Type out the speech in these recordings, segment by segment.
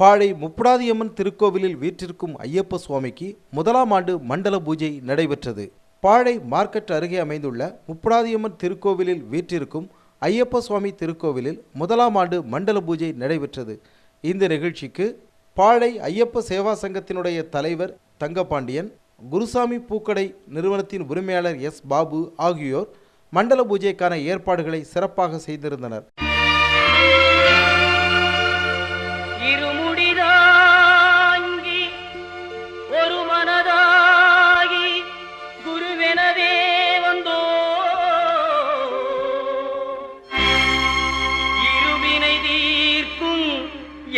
பாழை முப்படாதியம்மன் திருக்கோவிலில் வீற்றிருக்கும் ஐயப்ப சுவாமிக்கு முதலாம் ஆண்டு மண்டல பூஜை நடைபெற்றது. பாழை மார்க்கெட் அருகே அமைந்துள்ள முப்படாதியம்மன் திருக்கோவிலில் வீற்றிருக்கும் ஐயப்ப சுவாமி திருக்கோவிலில் முதலாம் ஆண்டு மண்டல பூஜை நடைபெற்றது. இந்த நிகழ்ச்சிக்கு பாழை ஐயப்ப சேவா சங்கத்தினுடைய தலைவர் தங்கபாண்டியன் குருசாமி பூக்கடை நிறுவனத்தின் உரிமையாளர் எஸ். பாபு ஆகியோர் மண்டல பூஜைக்கான ஏற்பாடுகளை சிறப்பாக செய்திருந்தனர்.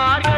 ஐயப்பன்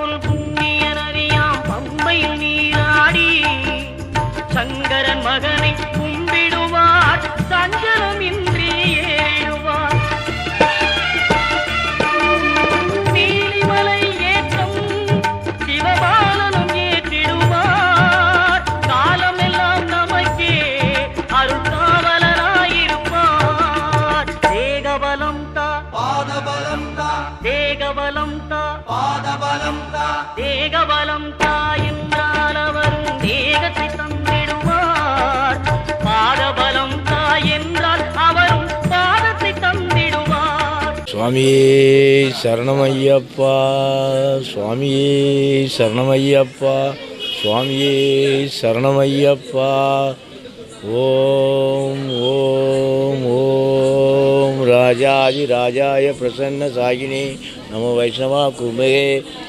போல் தேகபலம் தாயென்றால் அவரும் தேகத்தை தந்திடுவார். பாதபலம் தாயென்றால் அவரும் பாதத்தை தந்திடுவார். சுவாமியே சரணமையப்பா சுவாமியே சரணமையப்பா சுவாமியே சரணமையப்பா. ஓம் ஓம் ஓம் ராஜாதி ராஜாய பிரசன்ன சாகினி. நம்ம வைஷ்ணவா குருமகே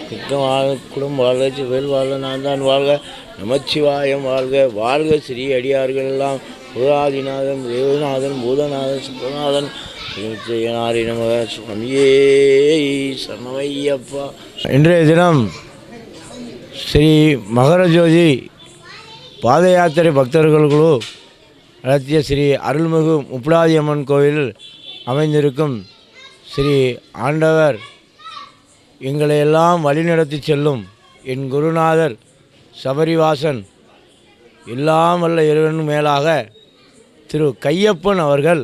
திக்கமாக குடும்ப வாழ்க சிவல் வாழ்க நான் தான் வாழ்க நமச்சிவாயம் வாழ்க வாழ்க ஸ்ரீ அடியார்கள் எல்லாம் புராதிநாதன் தேவநாதன் பூதநாதன் சுப்பநாதன் ஜெயநாரி நமக சுவாமியே சமவையப்பா இன்றைய தினம் ஸ்ரீ மகரஜோதி பாத யாத்திரை பக்தர்களுக்குழு நடத்திய ஸ்ரீ அருள்மிகு முப்படாதியம்மன் கோவில் அமைந்திருக்கும் ஸ்ரீ ஆண்டவர் எங்களை எல்லாம் வழிநடத்தி செல்லும் என் குருநாதர் சபரிவாசன் எல்லாம் வல்ல இறைவன் மேலாக திரு கையப்பன் அவர்கள்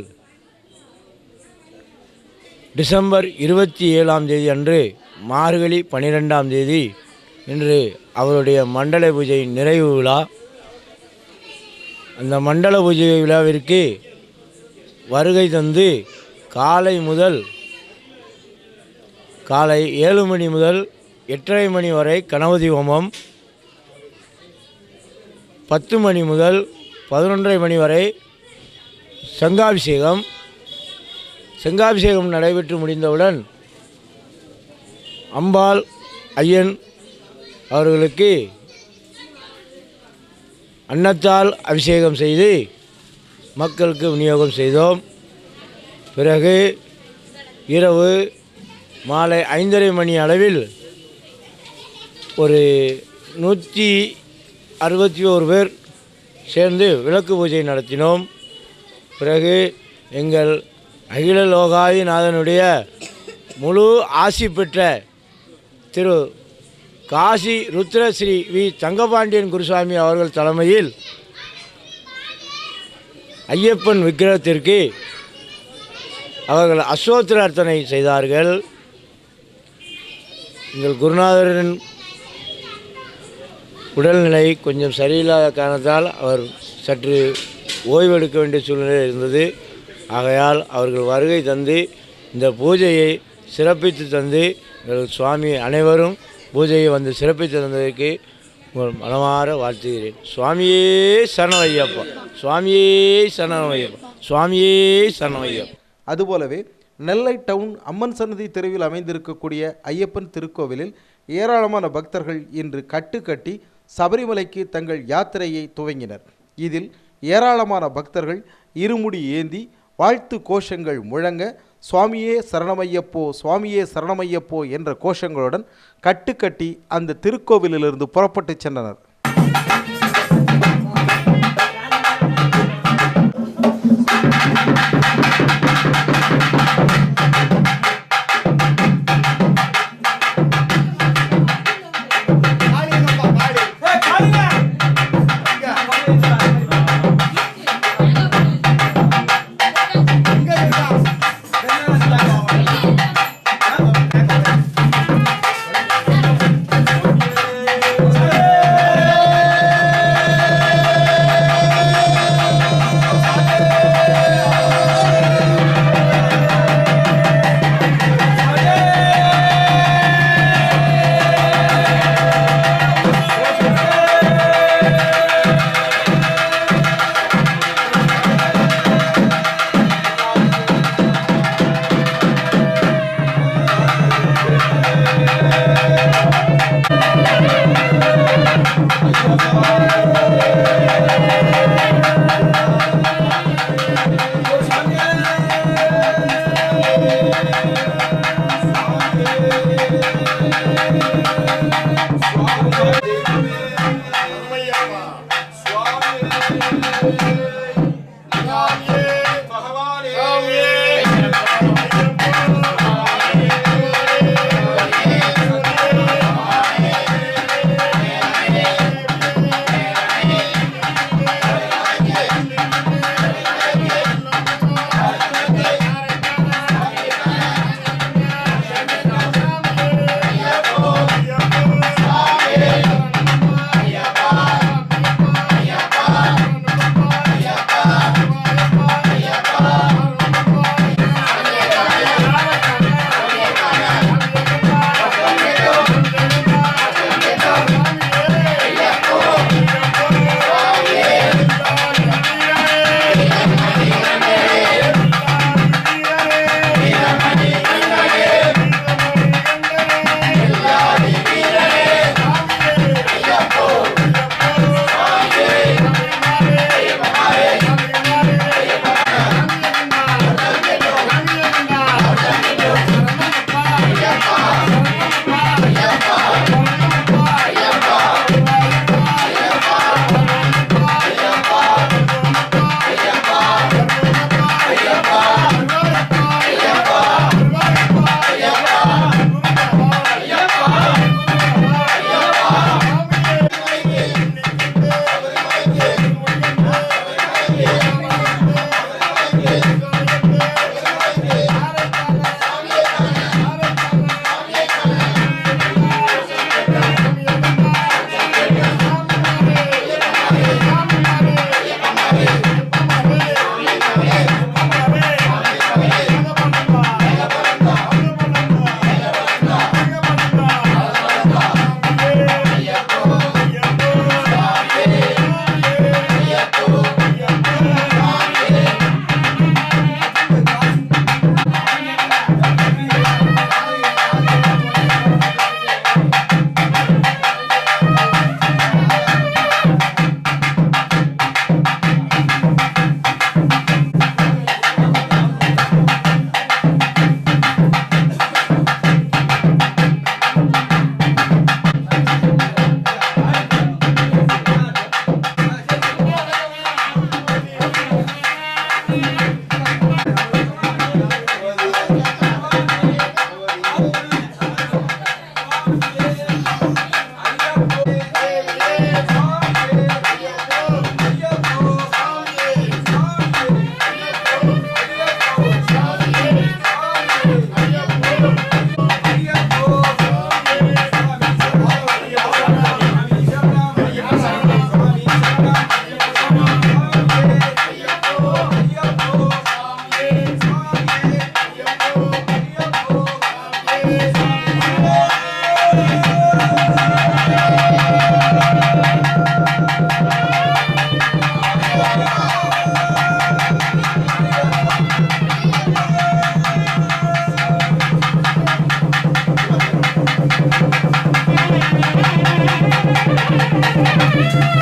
டிசம்பர் இருபத்தி ஏழாம் தேதி அன்று மார்கழி பன்னிரெண்டாம் தேதி இன்று அவருடைய மண்டல பூஜை நிறைவு விழா. அந்த மண்டல பூஜை விழாவிற்கு வருகை தந்து காலை முதல் காலை ஏழு மணி முதல் எட்டரை மணி வரை கணபதி ஹோமம் பத்து மணி முதல் பதினொன்றரை மணி வரை சங்காபிஷேகம். செங்காபிஷேகம் நடைபெற்று முடிந்தவுடன் அம்பாள் ஐயன் அவர்களுக்கு அன்னத்தால் அபிஷேகம் செய்து மக்களுக்கு விநியோகம் செய்தோம். பிறகு இரவு மாலை ஐந்தரை மணி அளவில் ஒரு நூற்றி அறுபத்தி ஓரு பேர் சேர்ந்து விளக்கு பூஜை நடத்தினோம். பிறகு எங்கள் அகில லோகாதிநாதனுடைய முழு ஆசி பெற்ற திரு காசி ருத்ரஸ்ரீ வி தங்கபாண்டியன் குருசாமி அவர்கள் தலைமையில் ஐயப்பன் விக்கிரகத்திற்கு அவர்கள் அஸ்வத்திர அர்த்தனை செய்தார்கள். எங்கள் குருநாதரின் உடல்நிலை கொஞ்சம் சரியில்லாத காரணத்தால் அவர் சற்று ஓய்வெடுக்க வேண்டிய சூழ்நிலை இருந்தது. ஆகையால் அவர்கள் வருகை தந்து இந்த பூஜையை சிறப்பித்து தந்து எங்கள் சுவாமி அனைவரும் பூஜையை வந்து சிறப்பித்து தந்ததற்கு உங்கள் மனமாற வாழ்த்துகிறேன். சுவாமியே சரணம் ஐயப்பா. சுவாமியே சரணம் ஐயப்பா. சுவாமியே சரணம் ஐயப்பா. அதுபோலவே நெல்லை டவுன் அம்மன் சன்னதி தெருவில் அமைந்திருக்கக்கூடிய ஐயப்பன் திருக்கோவிலில் ஏராளமான பக்தர்கள் இன்று கட்டு கட்டி சபரிமலைக்கு தங்கள் யாத்திரையை துவங்கினர். இதில் ஏராளமான பக்தர்கள் இருமுடி ஏந்தி வாழ்த்து கோஷங்கள் முழங்க சுவாமியே சரணமையப்போ சுவாமியே சரணமையப்போ என்ற கோஷங்களுடன் கட்டுக்கட்டி அந்த திருக்கோவிலிலிருந்து புறப்பட்டு சென்றனர். vai, vai.